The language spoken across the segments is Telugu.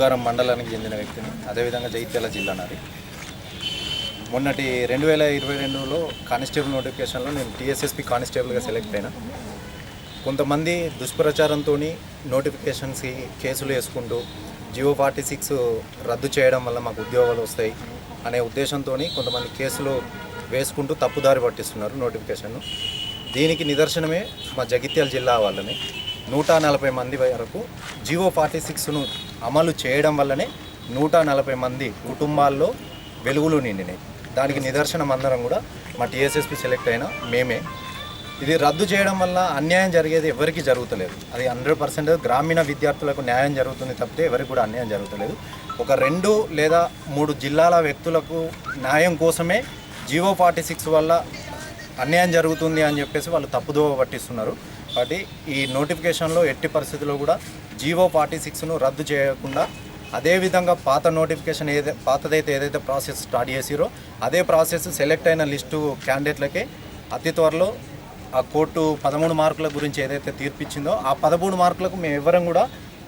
మండలానికి చెందిన వ్యక్తిని అదేవిధంగా జైత్యాల జిల్లా నాది. మొన్నటి రెండు వేల ఇరవై రెండులో కానిస్టేబుల్ నోటిఫికేషన్లో నేను టీఎస్ఎస్పి కానిస్టేబుల్గా సెలెక్ట్ అయినా. కొంతమంది దుష్ప్రచారంతో నోటిఫికేషన్స్కి కేసులు వేసుకుంటూ జియో ఫార్టీ సిక్స్ రద్దు చేయడం వల్ల మాకు ఉద్యోగాలు వస్తాయి అనే ఉద్దేశంతో కొంతమంది కేసులు వేసుకుంటూ తప్పుదారి పట్టిస్తున్నారు నోటిఫికేషన్ దీనికి నిదర్శనమే మా జగిత్యాల జిల్లా వాళ్ళని. నూట నలభై మంది వరకు జియో ఫార్టీ సిక్స్ను అమలు చేయడం వల్లనే నూట నలభై మంది కుటుంబాల్లో వెలుగులు నిండినాయి. దానికి నిదర్శనం అందరం కూడా మా టీఎస్ఎస్పి సెలెక్ట్ అయిన మేమే. ఇది రద్దు చేయడం వల్ల అన్యాయం జరిగేది ఎవరికి జరుగుతలేదు. అది హండ్రెడ్ పర్సెంట్ గ్రామీణ విద్యార్థులకు న్యాయం జరుగుతుంది తప్పితే ఎవరికి కూడా అన్యాయం జరుగుతలేదు. ఒక రెండు లేదా మూడు జిల్లాల వ్యక్తులకు న్యాయం కోసమే జీవో ఫార్టీ సిక్స్ వల్ల అన్యాయం జరుగుతుంది అని చెప్పేసి వాళ్ళు తప్పుదోవ పట్టిస్తున్నారు. కాబట్టి ఈ నోటిఫికేషన్లో ఎట్టి పరిస్థితుల్లో కూడా జీవో ఫార్టీ సిక్స్ను రద్దు చేయకుండా అదేవిధంగా పాత నోటిఫికేషన్ ఏదైతే పాతదైతే ఏదైతే ప్రాసెస్ స్టార్ట్ చేసిరో అదే ప్రాసెస్ సెలెక్ట్ అయిన లిస్టు క్యాండిడేట్లకే అతి త్వరలో ఆ కోర్టు పదమూడు మార్కుల గురించి ఏదైతే తీర్పిచ్చిందో ఆ పదమూడు మార్కులకు మేము ఎవరం కూడా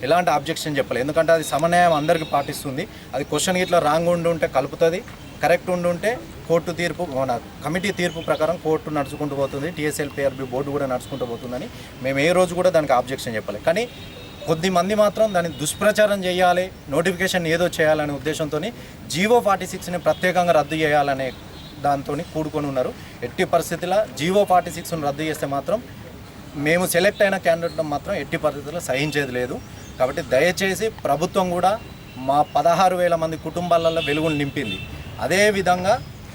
ఎలాంటి అబ్జెక్షన్ చెప్పలేదు. ఎందుకంటే అది సమన్వయం అందరికీ పాటిస్తుంది. అది క్వశ్చన్ ఇట్లా రాంగ్ ఉండి ఉంటే కలుపుతుంది కరెక్ట్ ఉండి ఉంటే కోర్టు తీర్పు మన కమిటీ తీర్పు ప్రకారం కోర్టు నడుచుకుంటూ పోతుంది. టీఎస్ఎల్ పిఆర్బి బోర్డు కూడా నడుచుకుంటూ పోతుందని మేము ఏ రోజు కూడా దానికి ఆబ్జెక్షన్ చెప్పలేదు కానీ కొద్ది మంది మాత్రం దాన్ని దుష్ప్రచారం చేయాలి నోటిఫికేషన్ ఏదో చేయాలనే ఉద్దేశంతో జీవో ఫార్టీ సిక్స్ని ప్రత్యేకంగా రద్దు చేయాలనే దాంతో కూడుకొని ఉన్నారు. ఎట్టి పరిస్థితుల్లో జీవో ఫార్టీ సిక్స్ను రద్దు చేస్తే మాత్రం మేము సెలెక్ట్ అయిన క్యాండిడేట్ మాత్రం ఎట్టి పరిస్థితుల్లో సహించేది లేదు. కాబట్టి దయచేసి ప్రభుత్వం కూడా మా పదహారు వేల మంది కుటుంబాలలో వెలుగులు నింపింది. అదేవిధంగా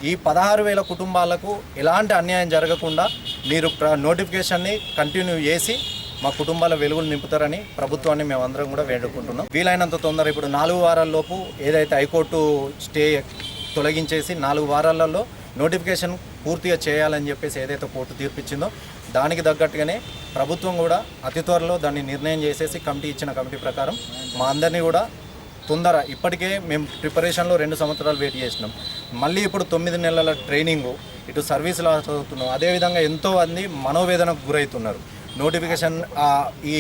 ఈ పదహారు వేల కుటుంబాలకు ఎలాంటి అన్యాయం జరగకుండా మీరు ప్ర నోటిఫికేషన్ని కంటిన్యూ చేసి మా కుటుంబాల వెలుగులు నింపుతారని ప్రభుత్వాన్ని మేమందరం కూడా వేడుకుంటున్నాం. వీలైనంత తొందర ఇప్పుడు నాలుగు వారాల్లోపు ఏదైతే హైకోర్టు స్టే తొలగించేసి నాలుగు వారాలలో నోటిఫికేషన్ పూర్తిగా చేయాలని చెప్పేసి ఏదైతే కోర్టు తీర్పిచ్చిందో దానికి తగ్గట్టుగానే ప్రభుత్వం కూడా అతి త్వరలో దాన్ని నిర్ణయం చేసేసి కమిటీ ఇచ్చిన కమిటీ ప్రకారం మా అందరినీ కూడా తొందర ఇప్పటికే మేము ప్రిపరేషన్లో రెండు సంవత్సరాలు వెయిట్ చేసినాం. మళ్ళీ ఇప్పుడు తొమ్మిది నెలల ట్రైనింగు ఇటు సర్వీసులు చదువుతున్నాం అదేవిధంగా ఎంతో మంది మనోవేదనకు గురవుతున్నారు నోటిఫికేషన్ ఈ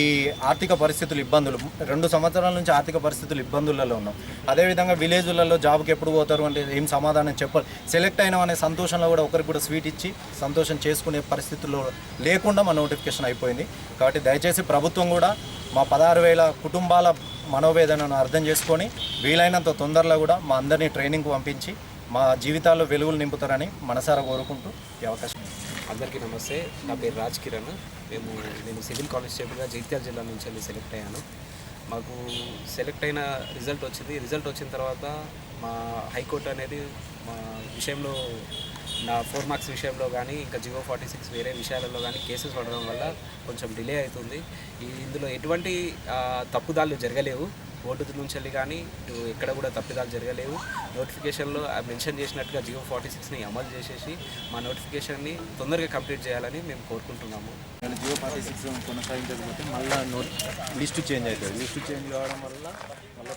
ఆర్థిక పరిస్థితులు ఇబ్బందులు రెండు సంవత్సరాల నుంచి ఆర్థిక పరిస్థితులు ఇబ్బందులలో ఉన్నాం. అదేవిధంగా విలేజ్లలో జాబ్కి ఎప్పుడు పోతారు అంటే ఏం సమాధానం చెప్పాలి సెలెక్ట్ అయినాం అనే సంతోషంలో కూడా ఒకరికి కూడా స్వీట్ ఇచ్చి సంతోషం చేసుకునే పరిస్థితుల్లో లేకుండా మా నోటిఫికేషన్ అయిపోయింది. కాబట్టి దయచేసి ప్రభుత్వం కూడా మా పదహారు వేల కుటుంబాల మనోవేదనను అర్థం చేసుకొని వీలైనంత తొందరలో కూడా మా అందరినీ ట్రైనింగ్కి పంపించి మా జీవితాల్లో వెలుగులు నింపుతారని మనసారా కోరుకుంటూ ఈ అవకాశం అందరికీ నమస్తే. నా పేరు రాజ్ కిరణ్. మేము నేను సివిల్ కానిస్టేబుల్గా జగిత్యాల జిల్లా నుంచి వెళ్ళి సెలెక్ట్ అయ్యాను. మాకు సెలెక్ట్ అయిన రిజల్ట్ వచ్చింది. రిజల్ట్ వచ్చిన తర్వాత మా హైకోర్టు అనేది మా విషయంలో నా ఫోర్ మార్క్స్ విషయంలో కానీ ఇంకా జియో ఫార్టీ సిక్స్ వేరే విషయాలలో కానీ కేసెస్ పడడం వల్ల కొంచెం డిలే అవుతుంది. ఇందులో ఎటువంటి తప్పుదాలు జరగలేవు. ఓటు నుంచి వెళ్ళి కానీ ఇటు ఎక్కడ కూడా తప్పిదాలు జరగలేవు. నోటిఫికేషన్లో మెన్షన్ చేసినట్టుగా జియో ఫార్టీ సిక్స్ని అమలు చేసేసి మా నోటిఫికేషన్ని తొందరగా కంప్లీట్ చేయాలని మేము కోరుకుంటున్నాము. జియో ఫార్టీ సిక్స్ కొనసాగించకపోతే మళ్ళీ నోట్ లిస్టు చేంజ్ అవుతుంది. లిస్టు చేంజ్ కావడం వల్ల మళ్ళీ